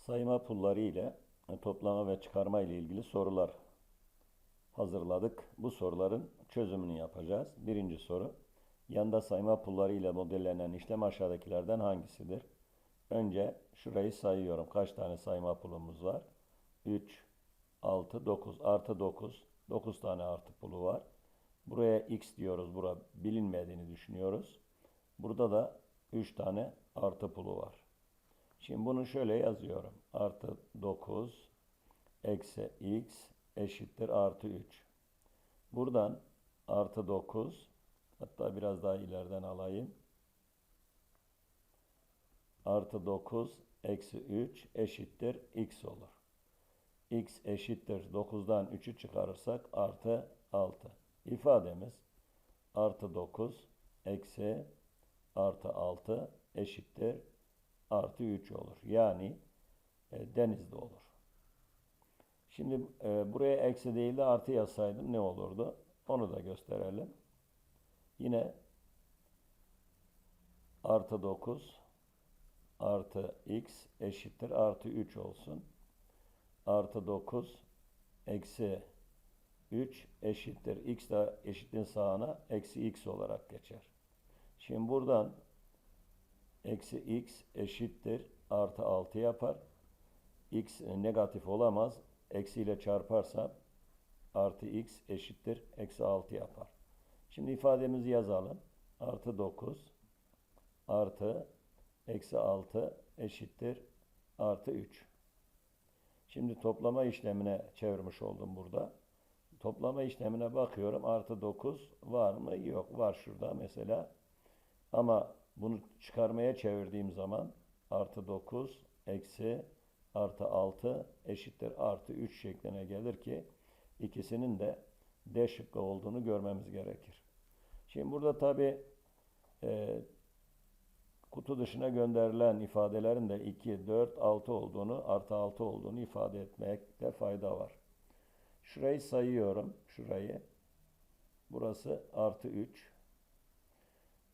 Sayma pulları ile e, toplama ve çıkarma ile ilgili sorular hazırladık. Bu soruların çözümünü yapacağız. Birinci soru. Yanda sayma pulları ile modellenen işlem aşağıdakilerden hangisidir? Önce şurayı sayıyorum. Kaç tane sayma pulumuz var? 3, 6, 9. Artı 9. 9 tane artı pulu var. Buraya x diyoruz. Bura bilinmediğini düşünüyoruz. Burada da 3 tane artı pulu var. Şimdi bunu şöyle yazıyorum. Artı 9 eksi x eşittir artı 3. Buradan artı 9 hatta biraz daha ileriden alayım. Artı 9 eksi 3 eşittir x olur. x eşittir 9'dan 3'ü çıkarırsak artı 6. İfademiz artı 9 eksi artı 6 eşittir artı 3 olur. Yani e, denizde olur. Şimdi e, buraya eksi değil de artı yazsaydım ne olurdu? Onu da gösterelim. Yine artı 9 artı x eşittir artı 3 olsun. Artı 9 eksi 3 eşittir. x de eşitliğin sağına eksi x olarak geçer. Şimdi buradan eksi x eşittir artı 6 yapar. x negatif olamaz. Eksi ile çarparsam artı x eşittir eksi 6 yapar. Şimdi ifademizi yazalım. Artı 9 artı eksi 6 eşittir artı 3. Şimdi toplama işlemine çevirmiş oldum burada. Toplama işlemine bakıyorum. Artı 9 var mı? Yok. Var şurada mesela. Ama bunu çıkarmaya çevirdiğim zaman artı 9 eksi artı 6 eşittir artı 3 şekline gelir ki ikisinin de D şıkkı olduğunu görmemiz gerekir. Şimdi burada tabi e, kutu dışına gönderilen ifadelerin de 2, 4, 6 olduğunu, artı 6 olduğunu ifade etmekte fayda var. Şurayı sayıyorum. Şurayı. Burası artı 3.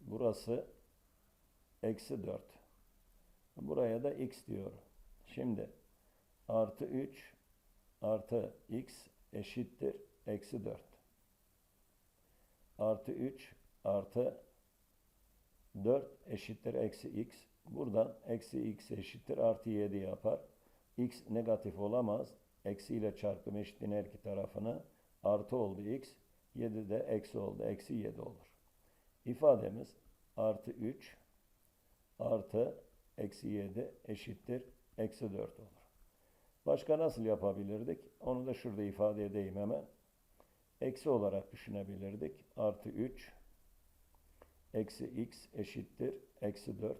Burası eksi 4. Buraya da x diyorum. Şimdi artı 3 artı x eşittir eksi 4. Artı 3 artı 4 eşittir eksi x. Buradan eksi x eşittir artı 7 yapar. x negatif olamaz. Eksi ile çarptım eşitliğin her iki tarafını. Artı oldu x. 7 de eksi oldu. Eksi 7 olur. İfademiz artı 3 artı eksi 7 eşittir eksi 4 olur. Başka nasıl yapabilirdik? Onu da şurada ifade edeyim hemen. Eksi olarak düşünebilirdik. Artı 3 eksi x eşittir eksi 4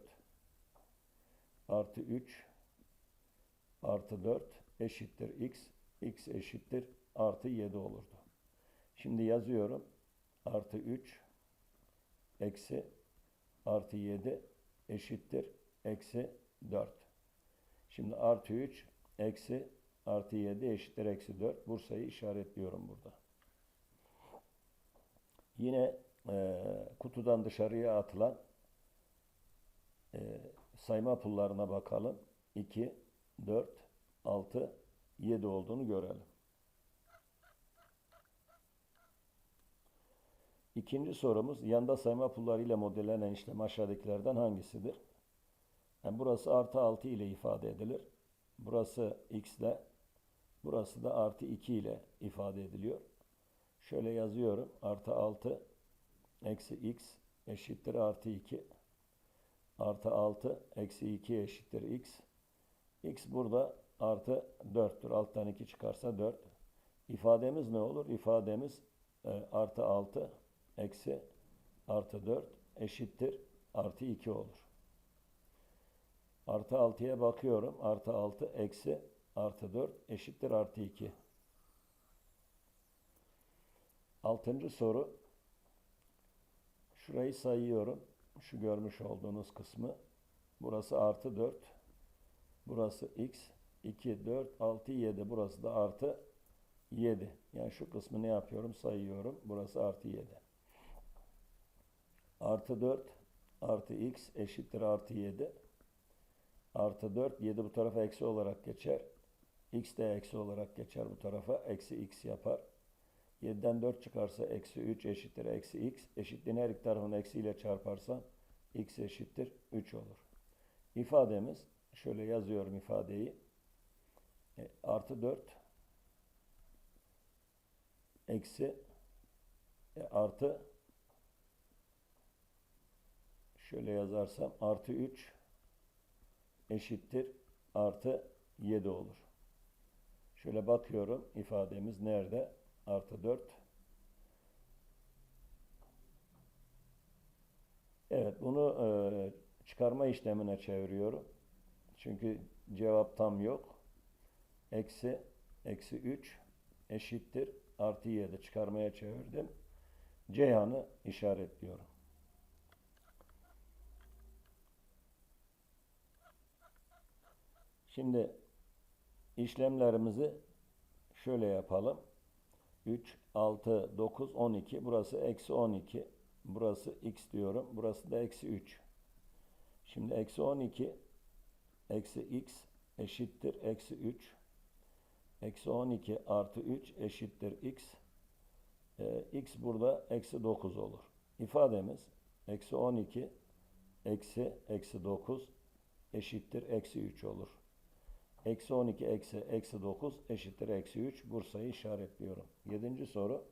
artı 3 artı 4 eşittir x x eşittir artı 7 olurdu. Şimdi yazıyorum. Artı 3 eksi artı 7 eşittir eksi 4. Şimdi artı 3 eksi artı 7 eşittir eksi 4. Bursa'yı işaretliyorum burada. Yine e, kutudan dışarıya atılan e, sayma pullarına bakalım. 2, 4, 6, 7 olduğunu görelim. İkinci sorumuz yanda sayma pulları ile modellenen işlem aşağıdakilerden hangisidir? Yani burası artı 6 ile ifade edilir. Burası x ile, burası da artı 2 ile ifade ediliyor. Şöyle yazıyorum. Artı 6 eksi x eşittir artı 2. Artı 6 eksi 2 eşittir x. x burada artı 4'tür. Alttan 2 çıkarsa 4. İfademiz ne olur? İfademiz e, artı 6 eksi artı 4 eşittir artı 2 olur. Artı 6'ya bakıyorum. Artı 6 eksi artı 4 eşittir artı 2. Altıncı soru. Şurayı sayıyorum. Şu görmüş olduğunuz kısmı. Burası artı 4. Burası x. 2, 4, 6, 7. Burası da artı 7. Yani şu kısmı ne yapıyorum? Sayıyorum. Burası artı 7. Artı 4 artı x eşittir artı 7. Artı 4. 7 bu tarafa eksi olarak geçer. X de eksi olarak geçer bu tarafa. Eksi x yapar. 7'den 4 çıkarsa eksi 3 eşittir eksi x. Eşitliğin her iki tarafını eksiyle çarparsam x eşittir 3 olur. İfademiz şöyle yazıyorum ifadeyi. E, artı 4 eksi e, artı şöyle yazarsam artı 3 eşittir artı 7 olur. Şöyle bakıyorum ifademiz nerede? Artı 4. Evet bunu e, çıkarma işlemine çeviriyorum. Çünkü cevap tam yok. Eksi, eksi 3 eşittir artı 7 çıkarmaya çevirdim. Ceyhan'ı işaretliyorum. Şimdi işlemlerimizi şöyle yapalım. 3, 6, 9, 12. Burası eksi 12. Burası x diyorum. Burası da eksi 3. Şimdi eksi 12 eksi x eşittir eksi 3. Eksi 12 artı 3 eşittir x. Ee, x burada eksi 9 olur. İfademiz eksi 12 eksi eksi 9 eşittir eksi 3 olur. Eksi 12 eksi eksi 9 eşittir eksi 3. Bursa'yı işaretliyorum. Yedinci soru.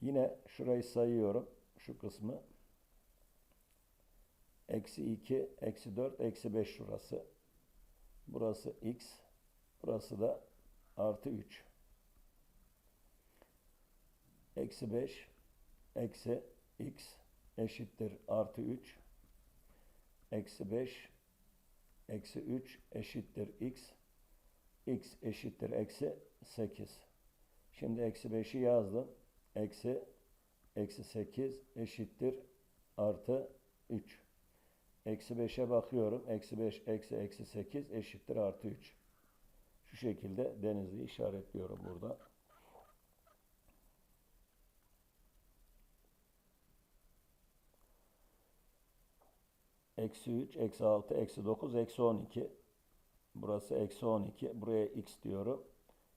Yine şurayı sayıyorum. Şu kısmı. Eksi 2, eksi 4, eksi 5 şurası. Burası x. Burası da artı 3. Eksi 5, eksi x eşittir artı 3. Eksi 5, eksi 3 eşittir x. x eşittir eksi 8. Şimdi eksi 5'i yazdım. Eksi, eksi 8 eşittir artı 3. Eksi 5'e bakıyorum. Eksi 5 eksi eksi 8 eşittir artı 3. Şu şekilde denizli işaretliyorum burada. Eksi 3, eksi 6, eksi 9, eksi 12. Burası eksi 12. Buraya x diyorum.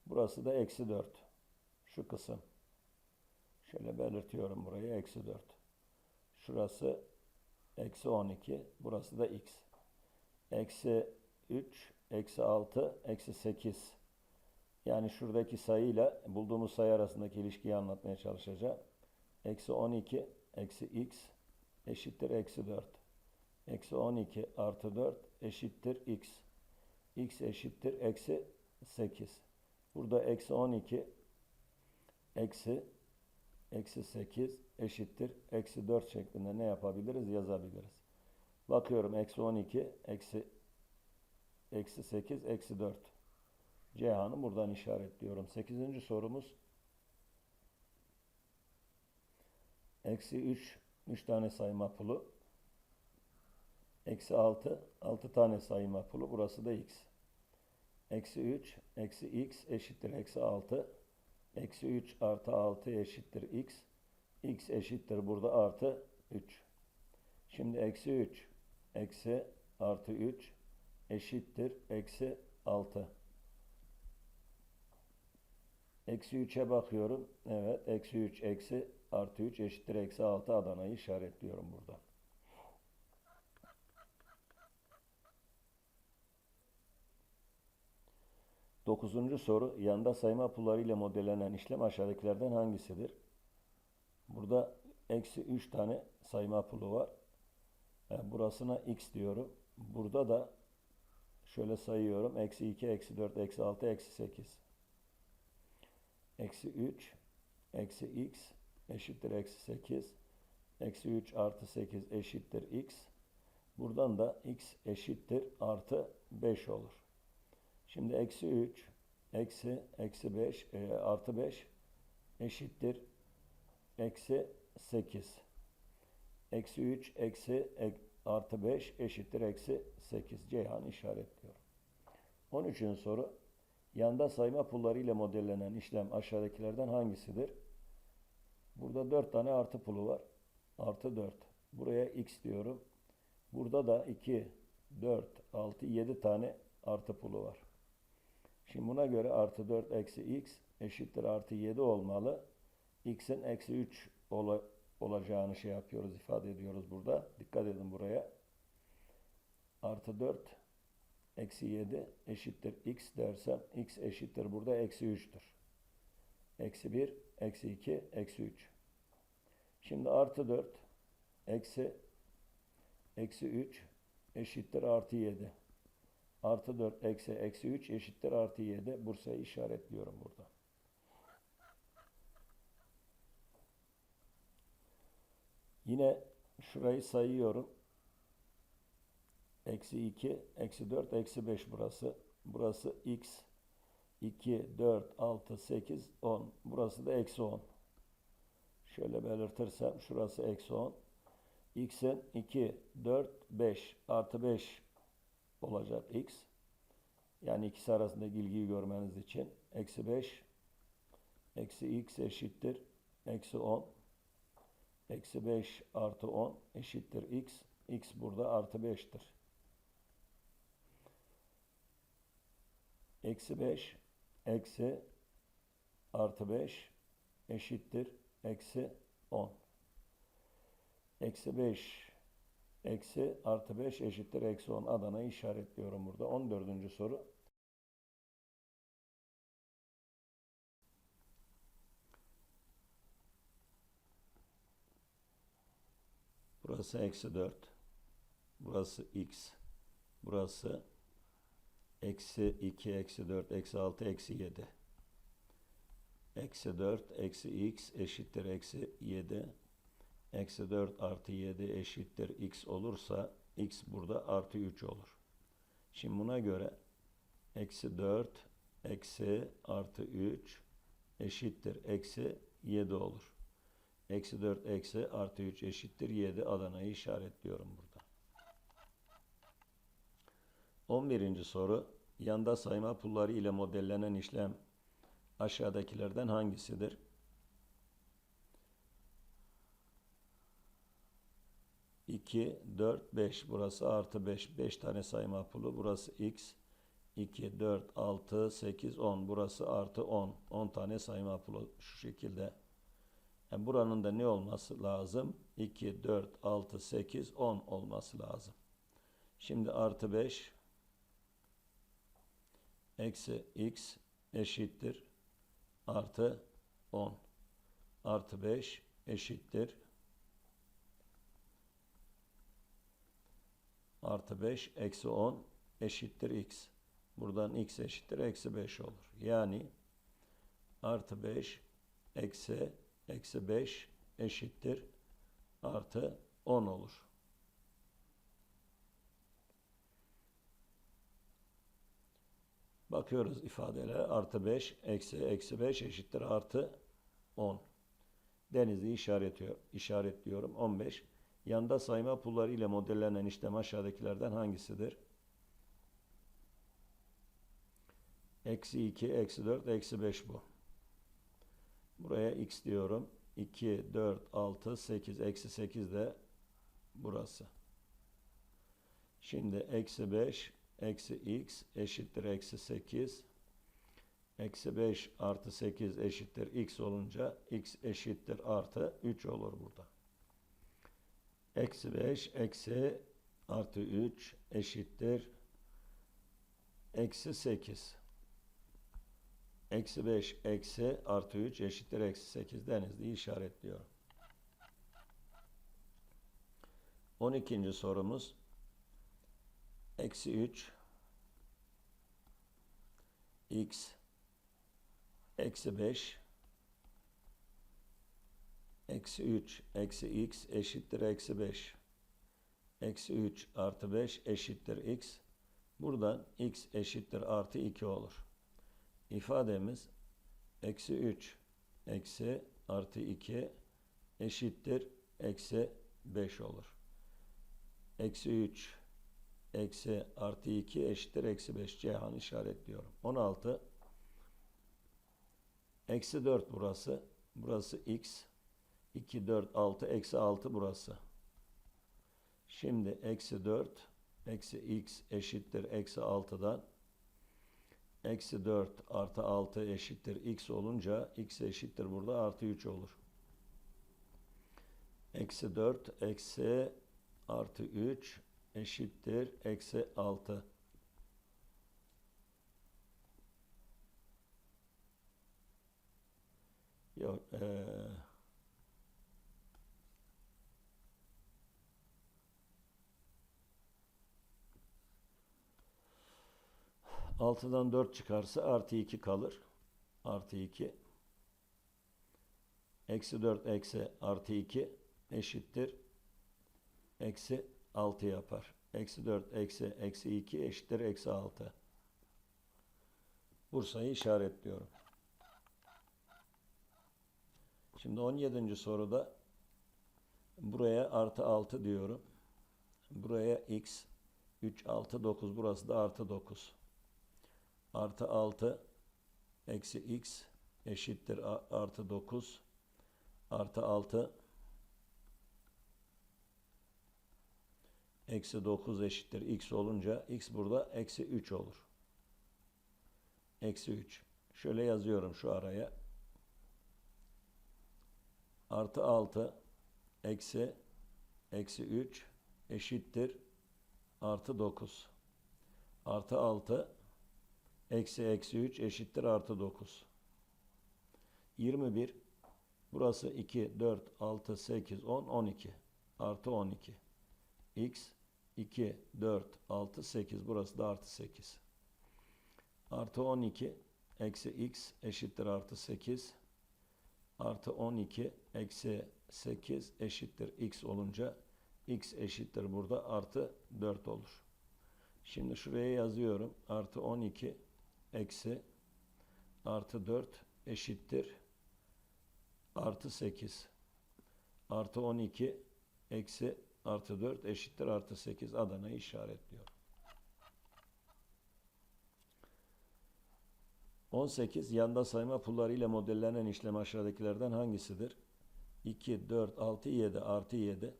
Burası da eksi 4. Şu kısım. Şöyle belirtiyorum burayı. Eksi 4. Şurası eksi 12. Burası da x. Eksi 3, eksi 6, eksi 8. Yani şuradaki sayıyla bulduğumuz sayı arasındaki ilişkiyi anlatmaya çalışacağım. Eksi 12, eksi x eşittir eksi 4. Eksi 12 artı 4 eşittir x. x eşittir eksi 8. Burada eksi 12 eksi eksi 8 eşittir eksi 4 şeklinde ne yapabiliriz? Yazabiliriz. Bakıyorum eksi 12 eksi eksi 8 eksi 4. Cihan'ı buradan işaretliyorum. 8. sorumuz eksi 3 3 tane sayma pulu Eksi 6, 6 tane sayma pulu. Burası da x. Eksi 3, eksi x eşittir eksi 6. Eksi 3 artı 6 eşittir x. x eşittir burada artı 3. Şimdi eksi 3, eksi artı 3 eşittir eksi 6. Eksi 3'e bakıyorum. Evet, eksi 3 eksi artı 3 eşittir eksi 6 Adana'yı işaretliyorum burada. Dokuzuncu soru, yanda sayma pulları ile modellenen işlem aşağıdakilerden hangisidir? Burada eksi 3 tane sayma pulu var. Yani burasına x diyorum. Burada da şöyle sayıyorum. Eksi 2, eksi 4, eksi 6, eksi 8. Eksi 3, eksi x eşittir eksi 8. Eksi 3 artı 8 eşittir x. Buradan da x eşittir artı 5 olur. Şimdi eksi 3, eksi, eksi 5, e, artı 5 eşittir eksi 8. Eksi 3, eksi, ek, artı 5 eşittir eksi 8. Ceyhan işaretliyorum. 13. soru. Yanda sayma pulları ile modellenen işlem aşağıdakilerden hangisidir? Burada 4 tane artı pulu var. Artı 4. Buraya x diyorum. Burada da 2, 4 6, 7 tane artı pulu var. Şimdi buna göre artı 4 eksi x eşittir artı 7 olmalı. x'in eksi 3 ola, olacağını şey yapıyoruz, ifade ediyoruz burada. Dikkat edin buraya. Artı 4 eksi 7 eşittir x dersem x eşittir burada eksi 3'tür. Eksi 1, eksi 2, eksi 3. Şimdi artı 4 eksi eksi 3 eşittir artı 7. Artı 4 eksi eksi 3 eşittir artı 7. Bursa'yı işaretliyorum burada. Yine şurayı sayıyorum. Eksi 2, eksi 4, eksi 5 burası. Burası x. 2, 4, 6, 8, 10. Burası da eksi 10. Şöyle belirtirsem şurası eksi 10. x'in 2, 4, 5 artı 5 olacak x. Yani ikisi arasındaki ilgiyi görmeniz için. Eksi 5 eksi x eşittir. Eksi 10. Eksi 5 artı 10 eşittir x. x burada artı 5'tir. Eksi 5 eksi artı 5 eşittir. Eksi 10. Eksi 5 eksi artı 5 eşittir. Eksi 10 Adana'yı işaretliyorum burada. 14. soru. Burası eksi 4. Burası x. Burası eksi 2, eksi 4, eksi 6, eksi 7. Eksi 4, eksi x eşittir eksi 7. Eksi 4 artı 7 eşittir x olursa x burada artı 3 olur. Şimdi buna göre eksi 4 eksi artı 3 eşittir eksi 7 olur. Eksi 4 eksi artı 3 eşittir 7 Adana'yı işaretliyorum burada. 11. soru yanda sayma pulları ile modellenen işlem aşağıdakilerden hangisidir? İki, dört, beş. Burası artı beş. Beş tane sayma pulu. Burası x. 2, 4, 6, 8, 10. Burası artı 10. 10 tane sayma pulu şu şekilde. Yani buranın da ne olması lazım? 2, 4, 6, 8, 10 olması lazım. Şimdi artı 5 eksi x eşittir artı 10 artı 5 eşittir artı 5 eksi 10 eşittir x. Buradan x eşittir eksi 5 olur. Yani artı 5 eksi eksi 5 eşittir artı 10 olur. Bakıyoruz ifadelere. Artı 5 eksi eksi 5 eşittir artı 10. Denizi işaretiyor, işaretliyorum. 15. Yanda sayma pulları ile modellenen işlem aşağıdakilerden hangisidir? Eksi 2, eksi 4, eksi 5 bu. Buraya x diyorum. 2, 4, 6, 8. Eksi 8 de burası. Şimdi eksi 5, eksi x eşittir eksi 8. Eksi 5 artı 8 eşittir x olunca x eşittir artı 3 olur burada. Eksi 5 eksi artı 3 eşittir eksi 8. Eksi 5 eksi artı 3 eşittir eksi 8 denizli işaretliyorum. 12. sorumuz eksi 3 x eksi 5 eksi 3 eksi x eşittir eksi 5 eksi 3 artı 5 eşittir x buradan x eşittir artı 2 olur ifademiz eksi 3 eksi artı 2 eşittir eksi 5 olur. Eksi 3 eksi artı 2 eşittir eksi 5 Cihan işaretliyorum. 16 eksi 4 burası. Burası x. 2, 4, 6, eksi 6 burası. Şimdi eksi 4, eksi x eşittir eksi 6'dan. Eksi 4 artı 6 eşittir x olunca x eşittir burada artı 3 olur. Eksi 4 eksi artı 3 eşittir eksi 6. Yok. Ee, 6'dan 4 çıkarsa artı 2 kalır. Artı 2. Eksi 4 eksi artı 2 eşittir. Eksi 6 yapar. Eksi 4 eksi eksi 2 eşittir eksi 6. Bursa'yı işaretliyorum. Şimdi 17. soruda buraya artı 6 diyorum. Buraya x 3 6 9 burası da artı 9. Artı 6 eksi x eşittir artı 9 artı 6 eksi 9 eşittir x olunca x burada eksi 3 olur. Eksi 3. Şöyle yazıyorum şu araya. Artı 6 eksi eksi 3 eşittir artı 9. Artı 6 eksi eksi 3 eşittir artı 9. 21 burası 2, 4, 6, 8, 10, 12 artı 12. x 2, 4, 6, 8 burası da artı 8. Artı 12 eksi x eşittir artı 8 artı 12 eksi 8 eşittir x olunca x eşittir burada artı 4 olur. Şimdi şuraya yazıyorum. Artı 12 eksi artı 4 eşittir artı 8. Artı 12 eksi artı 4 eşittir artı 8 Adana'yı işaretliyor. 18 yanda sayma pulları ile modellenen işlem aşağıdakilerden hangisidir? 2, 4, 6, 7 artı 7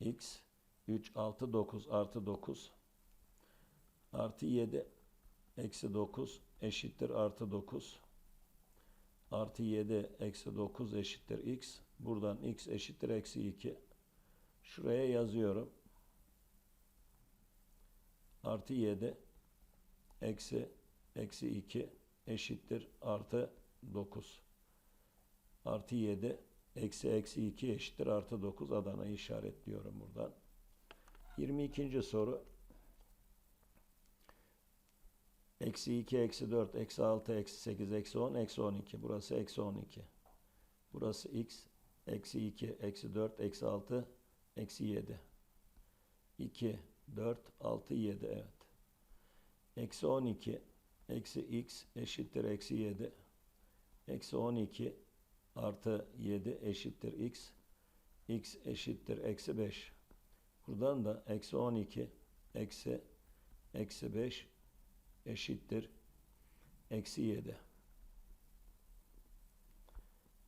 x 3, 6, 9 artı 9 artı 7 eksi 9 eşittir artı 9 artı 7 eksi 9 eşittir x. Buradan x eşittir eksi 2 şuraya yazıyorum. Artı 7 eksi eksi 2 eşittir artı 9 artı 7 eksi eksi 2 eşittir artı 9 Adana'yı işaretliyorum buradan. 22. soru Eksi 2, eksi 4, eksi 6, eksi 8, eksi 10, eksi 12. Burası eksi 12. Burası x, eksi 2, eksi 4, eksi 6, eksi 7. 2, 4, 6, 7 evet. Eksi 12, eksi x eşittir eksi 7. Eksi 12 artı 7 eşittir x. x eşittir eksi 5. Buradan da eksi 12 eksi eksi 5 eşittir eksi 7.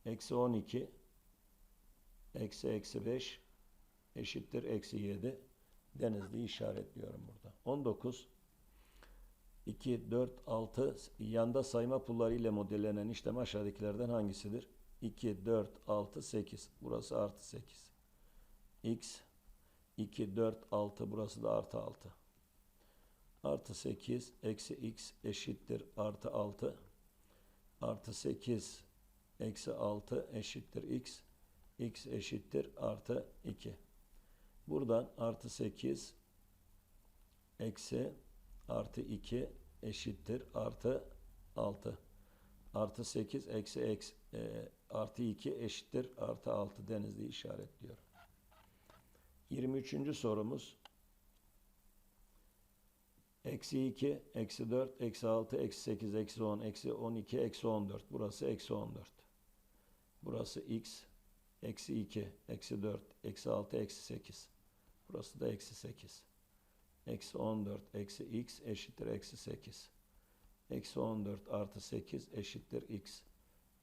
Eksi 12 eksi eksi 5 eşittir eksi 7. Denizli işaretliyorum burada. 19 2, 4, 6 yanda sayma pulları ile modellenen işlem aşağıdakilerden hangisidir? 2, 4, 6, 8. Burası artı 8. X 2, 4, 6. Burası da artı 6 artı 8 eksi x eşittir artı 6 artı 8 eksi 6 eşittir x. X eşittir artı 2 buradan artı 8 eksi artı 2 eşittir artı 6 artı 8 eksi eksi e, artı 2 eşittir artı 6 denizli işaretliyor. 23. sorumuz Eksi 2, eksi 4, eksi 6, eksi 8, eksi 10, eksi 12, eksi 14. Burası eksi 14. Burası x, eksi 2, eksi 4, eksi 6, eksi 8. Burası da eksi 8. Eksi 14, eksi x eşittir eksi 8. Eksi 14 artı 8 eşittir x.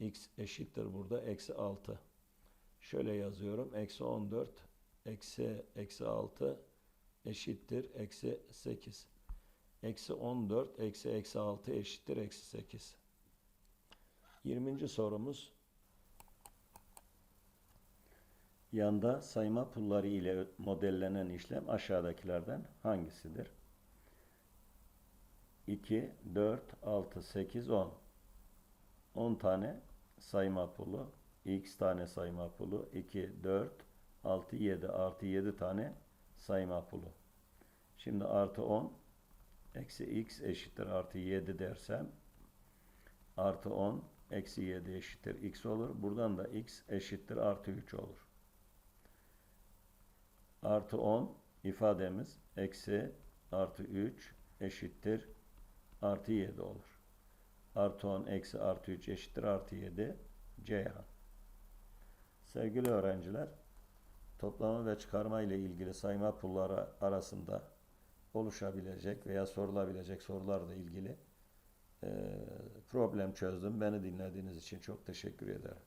x eşittir burada eksi 6. Şöyle yazıyorum. Eksi 14, eksi, eksi 6 eşittir eksi 8. Eksi 14 eksi eksi 6 eşittir eksi 8. 20. sorumuz Yanda sayma pulları ile modellenen işlem aşağıdakilerden hangisidir? 2, 4, 6, 8, 10. 10 tane sayma pulu, x tane sayma pulu, 2, 4, 6, 7 artı 7 tane sayma pulu. Şimdi artı 10 eksi x eşittir artı 7 dersem artı 10 eksi 7 eşittir x olur. Buradan da x eşittir artı 3 olur. Artı 10 ifademiz eksi artı 3 eşittir artı 7 olur. Artı 10 eksi artı 3 eşittir artı 7 Ceyhan. Sevgili öğrenciler, toplama ve çıkarma ile ilgili sayma pulları arasında oluşabilecek veya sorulabilecek sorularla ilgili problem çözdüm. Beni dinlediğiniz için çok teşekkür ederim.